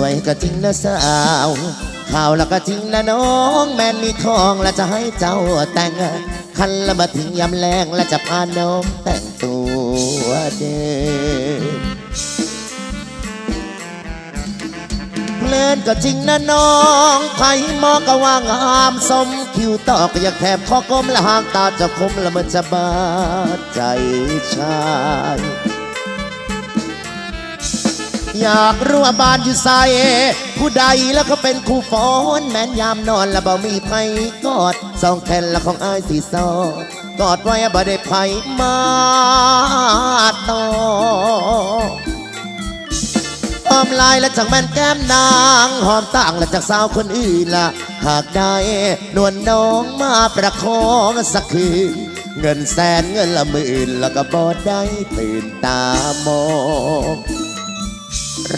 วยก็จริงนะสาวข่าวแล้วก็จริงนะน้องแม่นมีทองแล้วจะให้เจ้าแต่งคันละมาถึงยำแรงแล้วจะพาน้องแต่งตัวเดิเพลินก็จริงนะน้องไผ่มองก็ว่างามสมคิวตอกอยากแทบข้อกลมและหางตาจะคมและมันจะบาดใจชาย อยากรู้ว่าบ้านอยู่ใสผู้ใดแล้วก็เป็นคู่ฟ้อนแม่นยามนอนแล้วบ่มีไผกอดสองแขนละของอายสีซอดกอดไว้บ่ได้ไผมาต่อหอมลายและจากแม่นแก้มนางหอมต่างและจากสาวคนอื่นละหากได้นวลน้องมาประคองสักคืนเงินแสนเงินละหมื่นแล้วก็บ่ได้ตื่นตามอง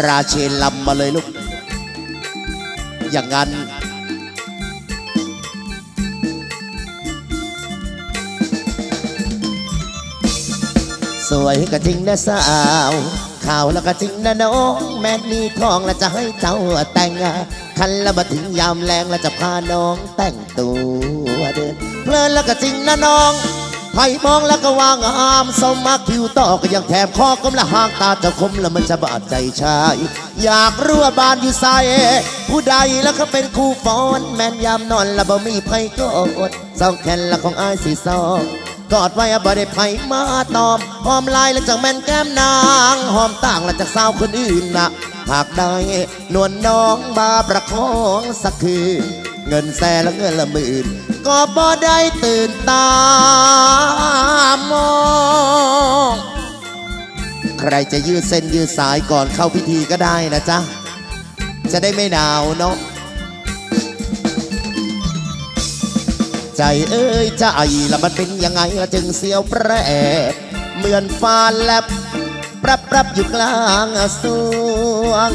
ราเชนลำมาเลยลูก อย่างนั้น สวยก็จริงนะสาวข่าวแล้วก็จริงนะน้อง แม่มีทองแล้วจะให้เจ้าแต่งคันแล้วมาถึงยามแรงแล้วจะพาน้องแต่งตัวเดินเพลินแล้วก็จริงนะน้อง ไผ่มองแล้วก็ว่างอามสมมาคิวต่อก็ยังแถมคอกำละห่างตาจะคมแล้วมันจะบาดใจชาย อยากรู้ว่าบ้านอยู่ใส่ผู้ใดแล้วก็เป็นคู่ฟ้อนแม่นยามนอนแล้วบ่มีไผก็อดสองแขนละของอายสีซองกอดไว้บ่ได้ไผมาตอมหอมลายและจากแม่นแก้มนางหอมต่างและจากสาวคนอื่นนะหากได้นวลน้องบาประคองสักคืนเงินแสนและเงินละหมื่น ก็บ่ได้ตื่นตามอง ใครจะยืดเส้นยืดสายก่อนเข้าพิธีก็ได้นะจ๊ะ จะได้ไม่หนาวเนาะใจเอ้ยใจล้วมันเป็นยังไงละจึงเสียวแปรเหมือนฟ้าแลบปรับปรับอยู่กลางสวง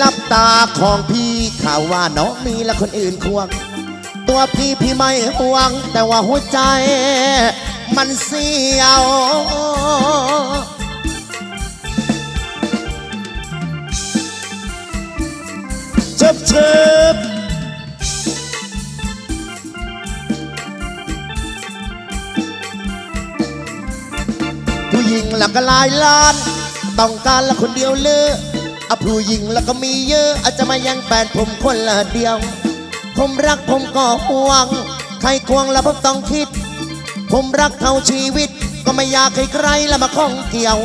ลับตาของพี่ข่าวว่าน้องมีและคนอื่นควง ตัวพี่พี่ไม่ห่วง แต่ว่าหัวใจ มันเสียว เชิบเชิบผู้หญิงแล้วก็หลายล้าน ต้องการละคนเดียวเลย อะผู้หญิงแล้วก็มีเยอะอาจจะมายังแฟนผมคนละเดียว ผมรักผมก็ห่วง ใครควงแล้วผมต้องคิด ผมรักเท่าชีวิต ก็ไม่อยากให้ใครละมาข้องเกี่ยว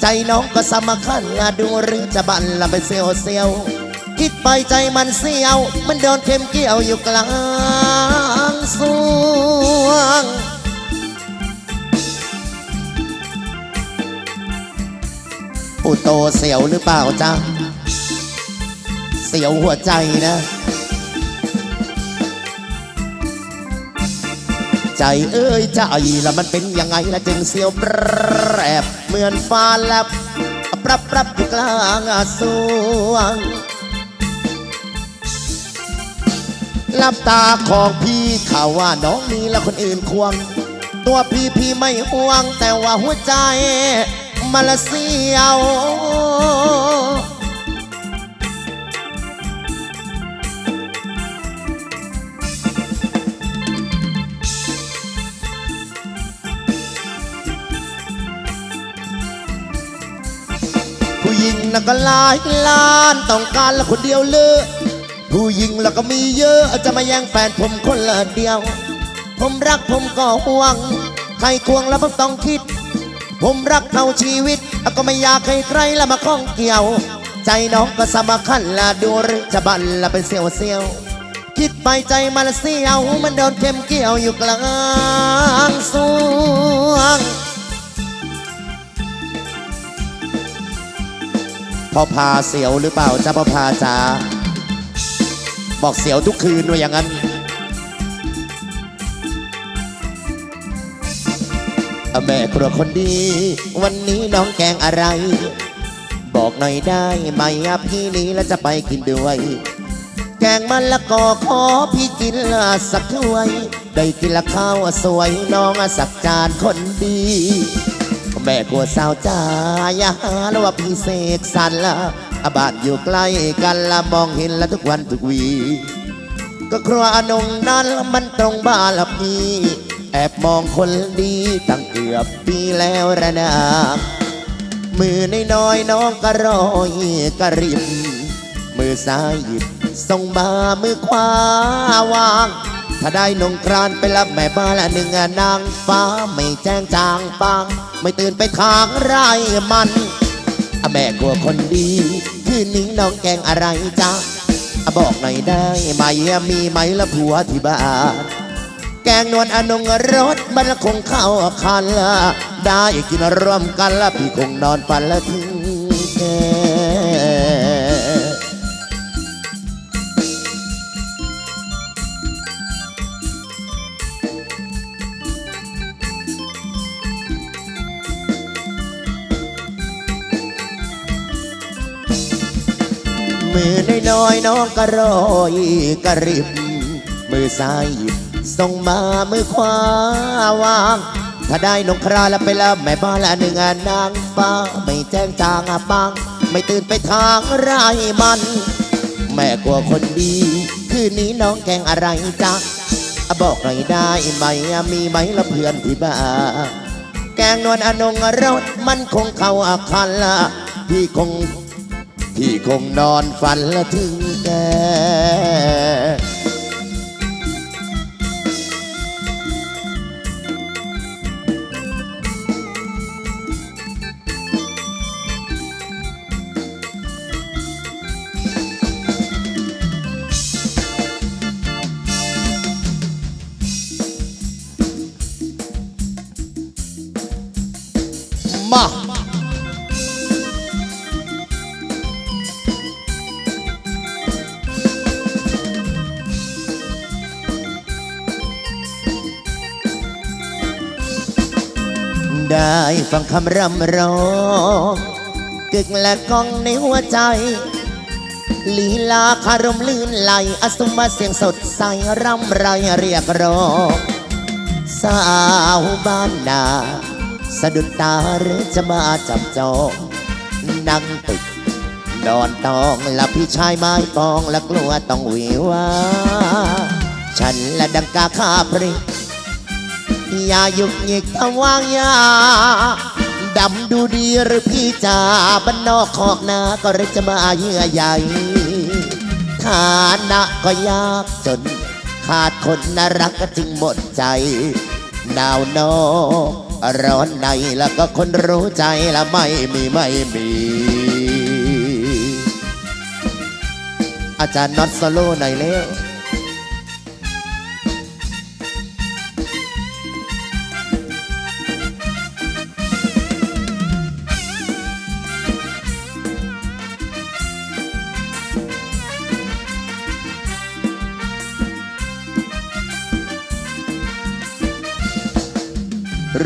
ใจน้องก็สำคัญละดูหรือจะบันละไปเซียวเซียวคิดไปใจมันเสียว มันโดนเข็มเกี่ยวอยู่กลางสวง อุโตเสียวหรือเปล่าจ๊ะ เสียวหัวใจนะ ใจเอ้ยใจแล้วมันเป็นยังไงละจึงเสียวแปรบเหมือนฟ้าแลบปรับปรับอยู่กลางสวงลับตาของพี่ข่าวว่าน้องมีและคนอื่นควง ตัวพี่พี่ไม่ห่วงแต่ว่าหัวใจ มาละเสียวผู้หญิงน่ะก็หลายล้านต้องการละคนเดียวเลยผู้หญิงแล้วก็มีเยอะจจะมาแย่งแฟนผมคนละเดียว ผมรักผมก็ห่วง ใครควงแล้วผมต้องคิด ผมรักเท่าชีวิตแล้วก็ไม่อยากให้ใครละมาข้องเกี่ยว ใจน้องก็สำคัญละดูหรือจะบันละเป็นเสียวเสียวคิดไปใจมันละเสียวมันโดนเข็มเกี่ยวอยู่กลางสวงพอพาเสียวหรือเปล่าจ้าพอพาจ๋าบอกเสียวทุกคืนว่าอย่างนั้น แม่ครัวคนดี วันนี้น้องแกงอะไร บอกหน่อยได้ไหมอะพี่นี้แล้วจะไปกินด้วย แกงมันละกอขอพี่กินละสักถ้วย ได้กินละข้าวสวยน้องสักจานคนดี แม่กลัวสาวจ้าอย่าหาแล้วว่าพี่เสกสรรละอาบานอยู่ใกล้กันละมองเห็นละทุกวันทุกวี ก็ครัวอนงนั้นมันตรงบ้านละพี่ แอบมองคนดีตั้งเกือบปีแล้วระนามือน้อยน้องก็รอยกระริบมือซ้ายหยิบส่งมามือขวาวาง ถ้าได้นงกรานไปรับแม่บ้านละหนึ่งนางฟ้าไม่แจ้งจางปาง ไม่ตื่นไปทางไรมันอแม่กลัวคนดี คืนนี้น้องแกงอะไรจ๊ะบอกหน่อยได้ไหมมีไหมละผัวที่บ้าน งนวลอนงรสมันคงเข้าคันละได้กินร่วมกันละพี่คงนอนฝันละถึงแกมือน้อยน้องก็รอยกระริบมือซ้ายหยิบ ส่งมามือขวาวาง ถ้าได้นงคราแล้วไปแล้วแม่บ้านละหนึ่งอะนางฟ้าไม่แจ้งจางอะปัง ไม่ตื่นไปทางไรมัน แม่กลัวคนดี คืนนี้น้องแกงอะไรจ๊ะบอกหน่อยได้ไหมมีไหมละเพื่อนที่บ้านแกงนวลอนงรสมันคงเข้าอาคันละพี่คงพี่คงนอนฝันละถึงแก ได้ฟังคำรำร้องกึกและกองในหัวใจ ลีลาคารมลื่นไหลอสมมาเสียงสดใสรำไรเรียกร้องสาวบ้านนา สะดุดตาหรือจะมาจับจองนั่งติดนอนตองและพี่ชายไม้ปองและกลัวต้องวิวา ฉันและดังกาคาพริ อย่าหยุกหยิกทวางยาดำดูดีหรือพี่จ๋าบ้านนอกขอกนาก็เลยจะมาเยื่อใหญ่ฐานะก็ยากจน ขาดคนน่ารักก็จึงหมดใจหนาวนอกร้อนในแล้วก็คนรู้ใจละไม่มีไม่มี อาจารย์น็อตโซโล่หน่อยเร็ว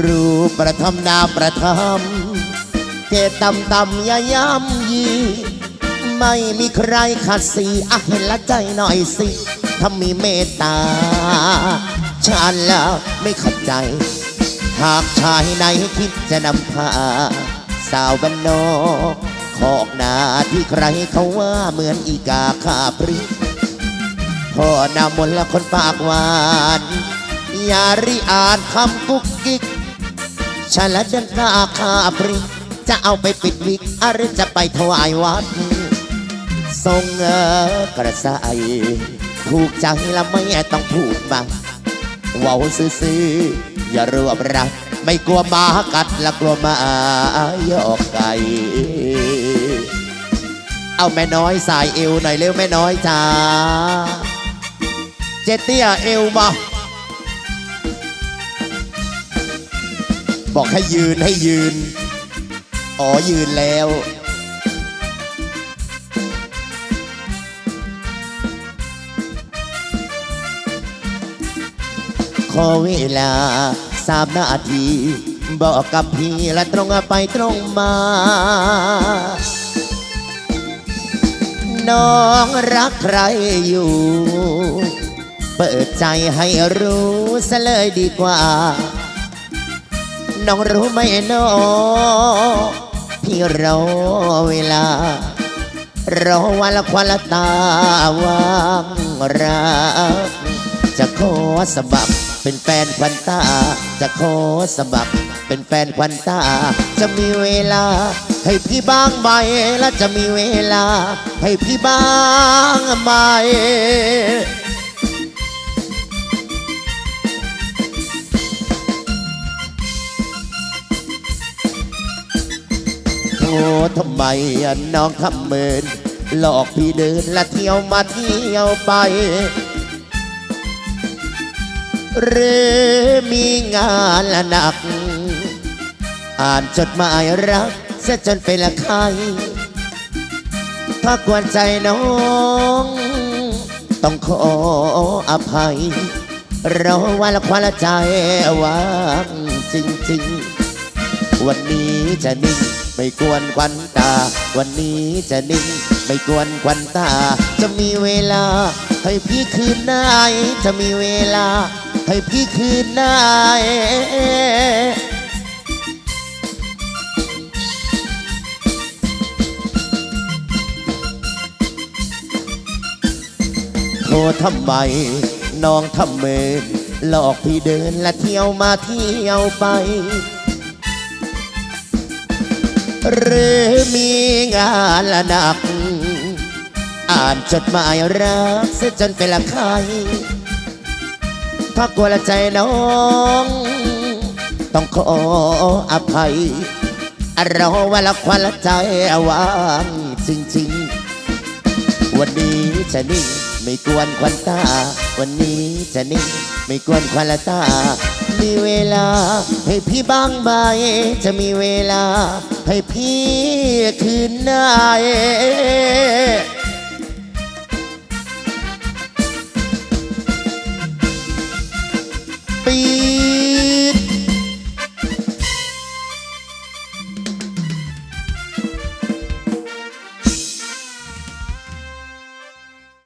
รูปประทับนามประทับเกตตำตำยายำยี ไม่มีใครขัดสีอะเห็นละใจหน่อยสิถ้ามีเมตตา ฉันแล้วไม่ขัดใจ หากชายไหนคิดจะนำพา สาวบ้านนอกขอกนาที่ใครเขาว่าเหมือนอีกาคาพริพ่อนามนและคนปากหวาน อย่าริอ่านคำกุกกิก ฉันและดังกาคาพริจะเอาไปปิดวิกหรือจะไปถวายวัด ทรงเอกระสายถูกใจแล้วไม่ต้องพูดมาว้าซื่อๆอย่ารวบรักไม่กลัวมากัดและกลัวมายอกไก่เอาแม่น้อยสายเอวหน่อยเร็วแม่น้อยจ้าเจเตี้ยเอวมา บอกให้ยืนให้ยืน อ๋อยืนแล้ว ขอเวลาสามนาที บอกกับพี่และตรงไปตรงมา น้องรักใครอยู่ เปิดใจให้รู้ซะเลยดีกว่า น้องรู้ไหมน้อพี่รอเวลา รอวันละควันละตาวางรักจะขอสมัครเป็นแฟนควันตา จะขอสมัครเป็นแฟนควันตา จะมีเวลา ให้พี่บ้างไหมและจะมีเวลา ให้พี่บ้างไหม ทำไมน้องทำเมินหลอกพี่เดินและเที่ยวมาเที่ยวไป หรือมีงานละหนัก อ่านจดหมายรักเสียจนเป็นละใครถ้ากวนใจน้องต้องขออภัยเราว่าละความละใจวางจริงๆ วันนี้จะนิ่งไม่กวนควัน ตา วันนี้จะนิ่งไม่กวนควันตา จะมีเวลา ให้พี่คืนได้ จะมีเวลา ให้พี่คืนได้โทรทำไมน้องทำเมินหลอกพี่เดินและเที่ยวมาเที่ยวไป หรือมีงานละหนัก อ่านจดหมายรักเสียจนเป็นละใครถ้ากลัวละใจน้อง ต้องขออภัยเราว่าละควันละใจวางจริงๆ วันนี้จะนิ่งไม่กวนควันตา วันนี้จะนิ่งไม่กวนควันละตา มีเวลา ให้พี่บ้างไหม จะมีเวลา ให้พี่คืนได้